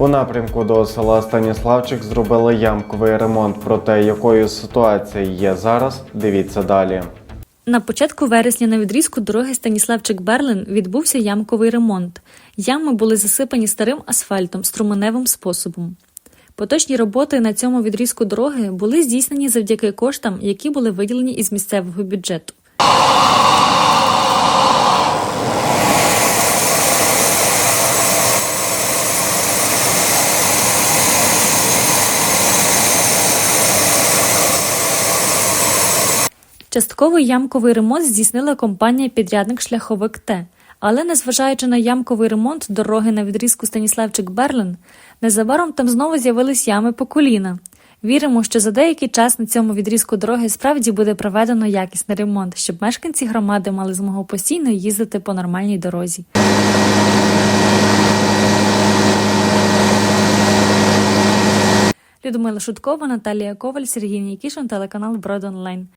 У напрямку до села Станіславчик зробили ямковий ремонт. Про те, якою ситуація є зараз, дивіться далі. На початку вересня на відрізку дороги Станіславчик-Берлин відбувся ямковий ремонт. Ями були засипані старим асфальтом струменевим способом. Поточні роботи на цьому відрізку дороги були здійснені завдяки коштам, які були виділені із місцевого бюджету. Частковий ямковий ремонт здійснила компанія підрядник Шляховик Т. Але незважаючи на ямковий ремонт дороги на відрізку Станіславчик-Берлин, незабаром там знову з'явились ями по коліна. Віримо, що за деякий час на цьому відрізку дороги справді буде проведено якісний ремонт, щоб мешканці громади мали змогу постійно їздити по нормальній дорозі. Людмила Шуткова, Наталія Коваль, Сергій Нікішин, телеканал Брод Онлайн.